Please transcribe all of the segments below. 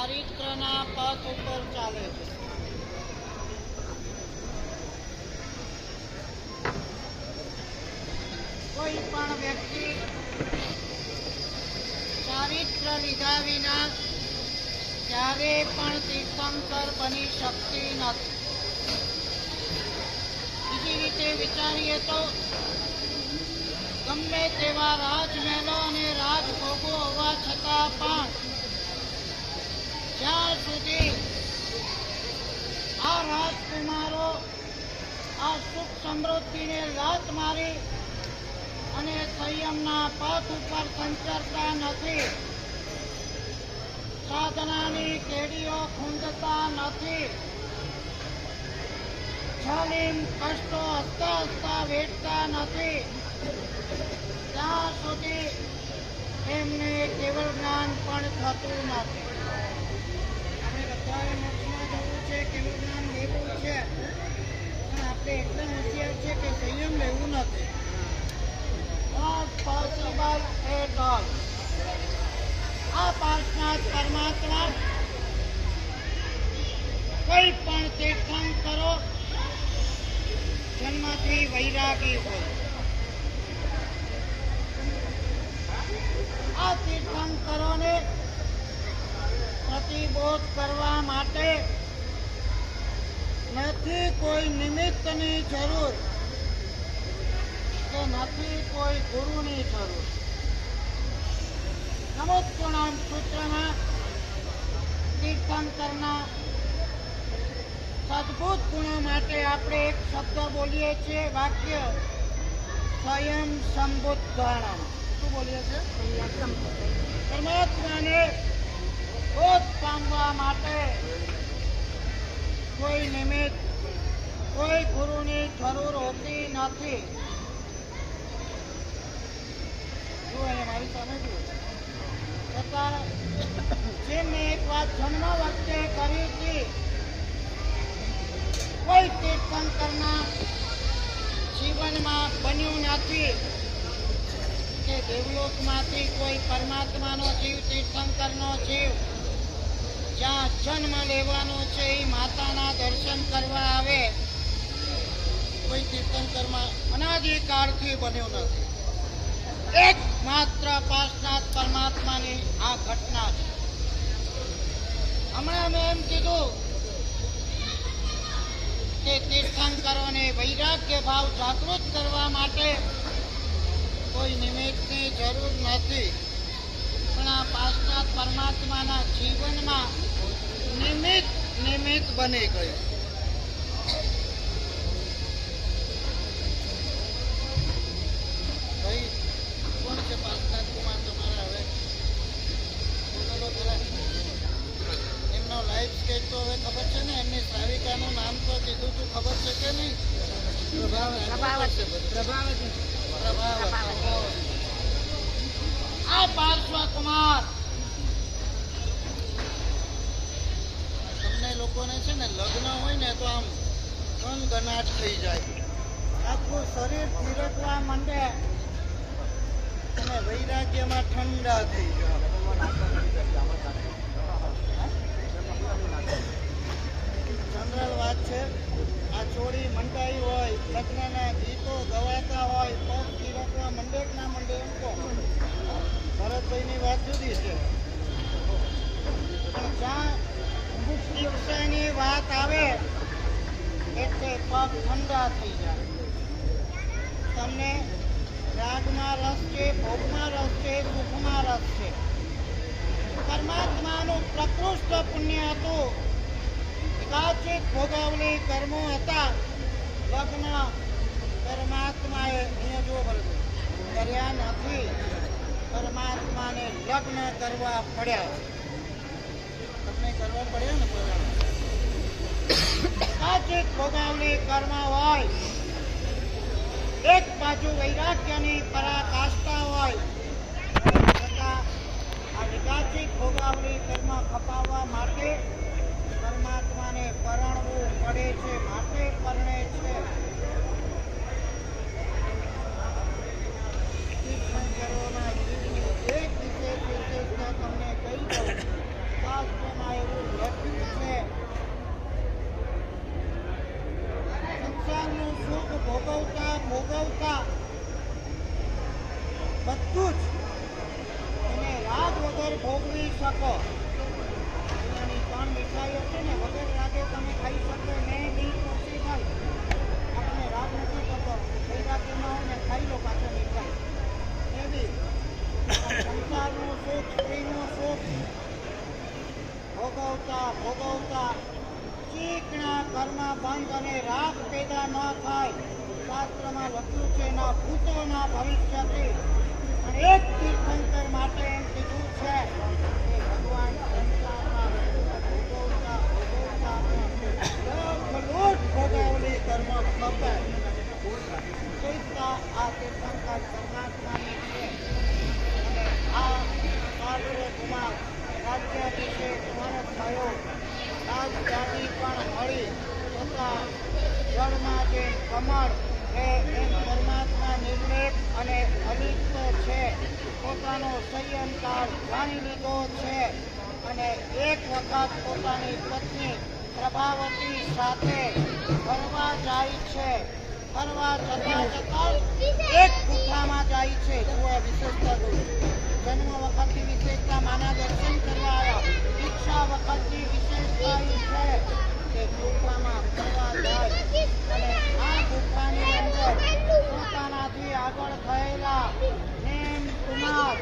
ચારિત્રના પથ ઉપર ચાલે છે. કોઈ પણ વ્યક્તિ ચારિત્ર લીધા વિના ક્યારે પણ તીર્થંકર બની શકતી નથી. બીજી રીતે વિચારીએ તો ગમે તેવા રાજમહેલો અને રાજભોગો હોવા છતાં પણ જ્યાં સુધી આ રાજકુમારો આ સુખ સમૃદ્ધિને લાત મારી અને સંયમના પથ ઉપર સંચરતા નથી, સાધનાની કેડીઓ ખૂંદતા નથી છલીમ કષ્ટો હસતા હસતા વેઠતા નથી, ત્યાં સુધી એમને કેવળ જ્ઞાન પણ થતું નથી. પરમાત્મા કોઈ પણ તીર્થંકરો જન્મથી વૈરાગી હોય આ તીર્થંકરોને પ્રતિબોધ કરવા માટે નથી કોઈ નિમિત્તની જરૂર. કે નથી કોઈ ગુરુની જરૂર. નમોત્તણામ સૂત્રમાં તીર્થંકરના સદભૂત ગુણો માટે આપણે એક શબ્દ બોલીએ છીએ, વાક્ય સ્વયં સંબુદ્ધાણમ શું બોલીએ છીએ? પરમાત્માને બોધ પામવા માટે કોઈ નિમિત્ત, કોઈ ગુરુની જરૂર હોતી નથી. છતાં જે મેં એક વાત જન્મ વખતે કરી હતી, કોઈ તીર્થંકરના જીવનમાં બન્યું નથી કે દેવલોકમાંથી કોઈ પરમાત્માનો જીવ, તીર્થંકરનો જીવ જ્યાં જન્મ લેવાનો છે એ માતાના દર્શન કરવા આવે. કોઈ તીર્થંકરમાં અનાદિકાળથી બન્યું નથી. એક માત્ર પાર્શનાથ પરમાત્માની આ ઘટના છે. હમણાં મેં એમ કીધું કે તીર્થંકરોને વૈરાગ્ય ભાવ જાગૃત કરવા માટે કોઈ નિમિત્તની જરૂર નથી. પણ આ પાર્શનાથ પરમાત્માના જીવનમાં નિમિત્ત નિમિત બની ગયું. એમનો લાઈફ સ્કેચ તો હવે ખબર છે ને એમની શ્રાવિકાનું નામ તો કીધું તું ખબર છે કે નહીં? પ્રભાવતી. પ્રભાવતી. આ પાર્શ્વ કુમાર. લોકોને છે ને લગ્ન હોય ને તો આમ ગનગનાટ થઈ જાય. આખું શરીર થીરકવા માંડે અને વૈરાગ્યમાં ઠંડા થઈ જાય. જનરલ વાત છે, આ ચોરી મંડાઈ હોય, લગ્નના ગીતો ગવાતા હોય, પગ થીરકવા મંડે ના મંડે એમ કહો. ભરતભાઈની વાત જુદી છે. પણ શિક્ષાની વાત આવે, એટલે પગ ઠંડા થઈ જાય. તમને રાગમાં રસ છે, ભોગમાં રસ છે સુખમાં રસ છે. પરમાત્માનું પ્રકૃષ્ટ પુણ્ય હતું. કાચિત ભોગવણી કર્મો હતા. લગ્ન પરમાત્માએ અહીંયા જો કર્યા નથી. પરમાત્માને લગ્ન કરવા પડ્યા તમને કરવા પડ્યા ને પરમાત્મા એકાચિત ભોગવલી કર્મ હોય, એક બાજુ વૈરાગ્યની પરાકાષ્ઠા હોય છતાં આ નિકાસી ભોગાવલી કર્મ ખપાવવા માટે ભોગવતા ભોગવતા બધું જ. તમે રાગ વગર ભોગવી શકો. દુનિયાની ત્રણ મીઠાઈઓ છે ને, વગર રાગે તમે ખાઈ શકો. નહીં નહીં પોસિબલ આપણે રાગ નથી કરતો કોઈ રાગ ન હોય ને ખાઈ લો પાછો મીઠાઈ. એ બી. સંસારનું સુખ, સ્ત્રીનું સુખ. ભોગવતા ભોગવતા. ચીકણા ઘરમાં બંધ અને રાગ પેદા ન થાય ભૂતોના ભવિષ્યથી એક તીર્થંકર માટે એમ કીધું છે કે ભગવાન કર્મ ખપે આ તીર્થંકર પરમાત્માની છે અને આ પાર્શ્વ કુમાર રાજ્યાભિષેક પણ થયો રાજધાની પણ મળી છતાં જળમાં જે કમળ એ એમ પરમાત્મા નિર્લેપ અને અલિપ્ત છે પોતાનો સંયમકાળ જાણી લીધો છે અને એક વખત પોતાની પત્ની પ્રભાવતી સાથે ફરવા જાય છે. ફરવા જતા જતા એક ગુફામાં જાય છે. જુઓ વિશેષતા જન્મ વખતની વિશેષતા માના દર્શન કરવા આવ્યા દીક્ષા વખતની વિશેષતા એ છે કે ગુફામાં ફરવા જાય અને આ ગુફાની અંદર પોતાનાથી આગળ થયેલા નેમ કુમાર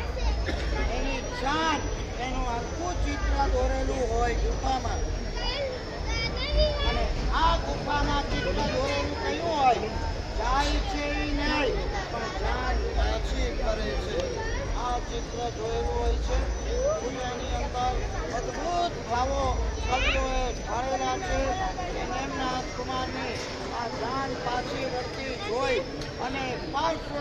એની જાન એનું આખું ચિત્ર દોરેલું હોય ગુફામાં અને આ ગુફામાં ચિત્ર દોરેલું કયું હોય. જાય છે એ નહીં, પણ જાન પાછી કરે છે. આ ચિત્ર જોયેલું હોય છે. દુનિયાની અંદર અદ્ભુત ભાવો કવિઓએ ઢાળેલા છે. નેમનાથ કુમારની આ જાન પાછી વળતી જોઈ અને પાર્શ્વ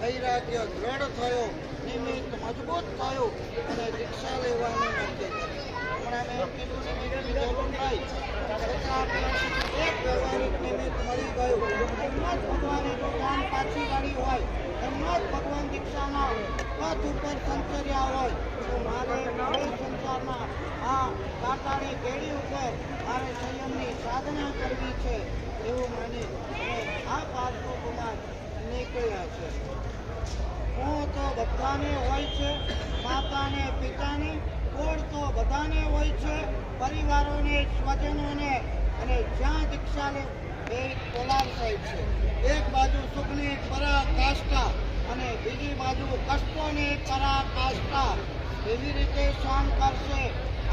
વૈરાગ્ય દ્રઢ થયો, નિમિત્ત મજબૂત થયું અને દીક્ષા લેવાનું નક્કી કર્યું હમણાં મેં કીધું નિમિત્તની જરૂર નહીં સાધના કરવી છે એવું મને આ પાર્શ્વ કુમાર નીકળ્યા છે હું તો બધાને હોય છે માતાને, પિતાને કુળ તો બધાને હોય છે, પરિવારોને, સ્વજનોને, અને જ્યાં દીક્ષા લે એ પોલાર સાઈડ છે. એક બાજુ સુખની પરાકાષ્ઠા અને બીજી બાજુ કષ્ટોની પરાકાષ્ઠા. એવી રીતે સહન કરશે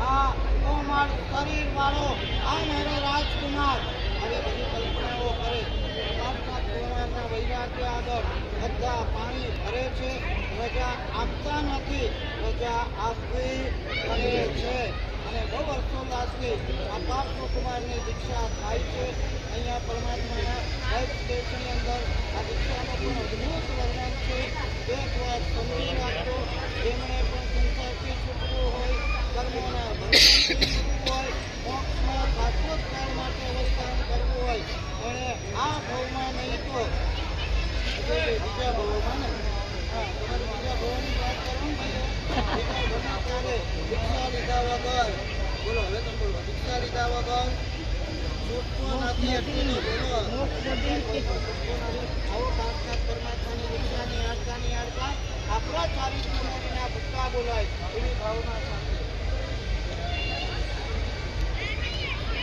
આ કોમળ શરીરવાળો, આ મારો રાજકુમાર. આવી બધી કલ્પનાઓ કરે. ભગવાનના વૈરાગ્ય આગળ બધા પાણી ભરે છે. રજા આપતા નથી. રજા આપવી પડે છે. અને બહુ હર્ષોલ્લાસથી આ પાર્શ્વ કુમારની દીક્ષા થાય છે. અહીંયા પરમાત્માના હેલ્પ સ્ટેશનની અંદર આ દીક્ષાનું પણ અદભુત વર્ણન છે. એક વાત સમજી રાખો. જેમણે પણ સંસારથી આપણા ચારિત્ર્યના ભૂકા બોલાય એવી ભાવના